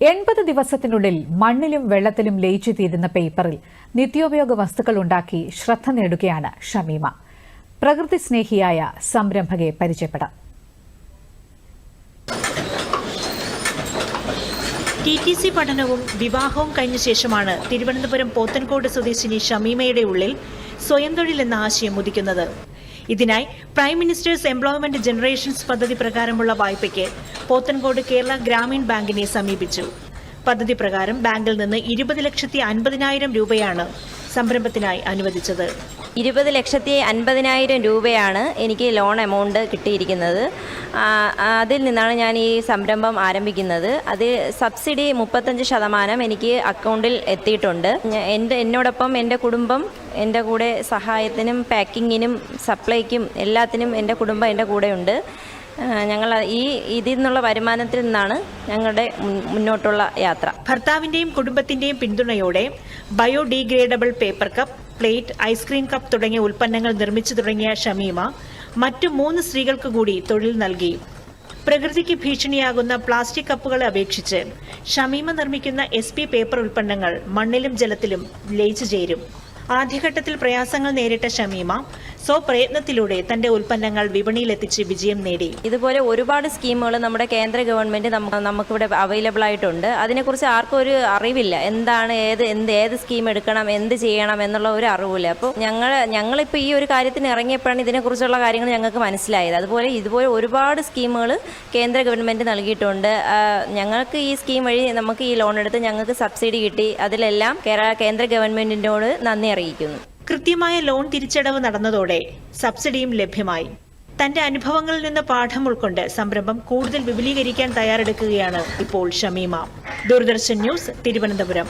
എൺപത് ദിവസത്തിനുള്ളിൽ മണ്ണിലും വെള്ളത്തിലും ലയിച്ചു തീരുന്ന പേപ്പറിൽ നിത്യോപയോഗ വസ്തുക്കൾ ഉണ്ടാക്കി ശ്രദ്ധ നേടുകയാണ് ഷമീമ. പ്രകൃതി സ്നേഹിയായ സംരംഭകയെ പരിചയപ്പെടാം. ടി ടി സി പഠനവും വിവാഹവും കഴിഞ്ഞ ശേഷമാണ് തിരുവനന്തപുരം പോത്തൻകോട് സ്വദേശിനി ഷമീമയുടെ ഉള്ളിൽ സ്വയം തൊഴിൽ എന്ന ആശയം ഉദിക്കുന്നത്. ഇതിനായി പ്രൈം മിനിസ്റ്റേഴ്സ് എംപ്ലോയ്മെന്റ് ജനറേഷൻസ് പദ്ധതി പ്രകാരമുള്ള വായ്പയ്ക്ക് പോത്തൻകോട് കേരള ഗ്രാമീൺ ബാങ്കിനെ സമീപിച്ചു. പദ്ധതി പ്രകാരം ബാങ്കിൽ നിന്ന് ഇരുപത് ലക്ഷത്തി അൻപതിനായിരം രൂപയാണ് സംരംഭത്തിനായി അനുവദിച്ചത്. ഇരുപത് ലക്ഷത്തി അൻപതിനായിരം രൂപയാണ് എനിക്ക് ലോൺ എമൗണ്ട് കിട്ടിയിരിക്കുന്നത്. അതിൽ നിന്നാണ് ഞാൻ ഈ സംരംഭം ആരംഭിക്കുന്നത്. അത് സബ്സിഡി മുപ്പത്തഞ്ച് ശതമാനം എനിക്ക് അക്കൗണ്ടിൽ എത്തിയിട്ടുണ്ട്. എന്റെ എന്നോടൊപ്പം എന്റെ കുടുംബം എന്റെ കൂടെ സഹായത്തിനും പാക്കിങ്ങിനും സപ്ലൈക്കും എല്ലാത്തിനും എന്റെ കുടുംബം എന്റെ കൂടെയുണ്ട്. ഞങ്ങൾ ഈ ഇതിൽ നിന്നുള്ള വരുമാനത്തിൽ നിന്നാണ് ഞങ്ങളുടെ മുന്നോട്ടുള്ള യാത്ര. ഭർത്താവിന്റെയും കുടുംബത്തിന്റെയും പിന്തുണയോടെ biodegradable paper cup plate ice cream cup തുടങ്ങിയ ഉൽപ്പന്നങ്ങൾ നിർമ്മിച്ചു തുടങ്ങിയ ഷമീമ മറ്റു മൂന്ന് സ്ത്രീകൾക്ക് കൂടി തൊഴിൽ നൽകി. പ്രകൃതിക്ക് ഭീഷണിയാകുന്ന പ്ലാസ്റ്റിക് കപ്പുകളെ അപേക്ഷിച്ച് ഷമീമ നിർമ്മിക്കുന്ന എസ് പി പേപ്പർ ഉൽപ്പന്നങ്ങൾ മണ്ണിലും ജലത്തിലും ലയിച്ചു ചേരും. ആദ്യഘട്ടത്തിൽ പ്രയാസങ്ങൾ നേരിട്ട ഷമീമ സ്വപ്രയത്നത്തിലൂടെ തന്റെ ഉൽപ്പന്നങ്ങൾ വിപണിയിലെത്തിച്ച് വിജയം നേടി. ഇതുപോലെ ഒരുപാട് സ്കീമുകൾ നമ്മുടെ കേന്ദ്ര ഗവൺമെന്റ് നമുക്ക് നമുക്കിവിടെ അവൈലബിൾ ആയിട്ടുണ്ട്. അതിനെക്കുറിച്ച് ആർക്കും ഒരു അറിവില്ല. എന്താണ് ഏത് എന്ത് ഏത് സ്കീം എടുക്കണം എന്ത് ചെയ്യണം എന്നുള്ള ഒരു അറിവില്ല. അപ്പോൾ ഞങ്ങൾ ഞങ്ങളിപ്പോൾ ഈ ഒരു കാര്യത്തിന് ഇറങ്ങിയപ്പോഴാണ് ഇതിനെക്കുറിച്ചുള്ള കാര്യങ്ങൾ ഞങ്ങൾക്ക് മനസ്സിലായത്. അതുപോലെ ഇതുപോലെ ഒരുപാട് സ്കീമുകൾ കേന്ദ്ര ഗവൺമെന്റ് നൽകിയിട്ടുണ്ട്. ഞങ്ങൾക്ക് ഈ സ്കീം വഴി നമുക്ക് ഈ ലോൺ എടുത്ത് ഞങ്ങൾക്ക് സബ്സിഡി കിട്ടി. അതിലെല്ലാം കേരള കേന്ദ്ര ഗവൺമെന്റിനോട് നന്ദി അറിയിക്കുന്നു. കൃത്യമായ ലോൺ തിരിച്ചടവ് നടന്നതോടെ സബ്സിഡിയും ലഭ്യമായി. തന്റെ അനുഭവങ്ങളിൽ നിന്ന് പാഠം ഉൾക്കൊണ്ട് സംരംഭം കൂടുതൽ വിപുലീകരിക്കാൻ തയ്യാറെടുക്കുകയാണ് ഇപ്പോൾ ഷമീമ. ദൂരദർശൻ ന്യൂസ് തിരുവനന്തപുരം.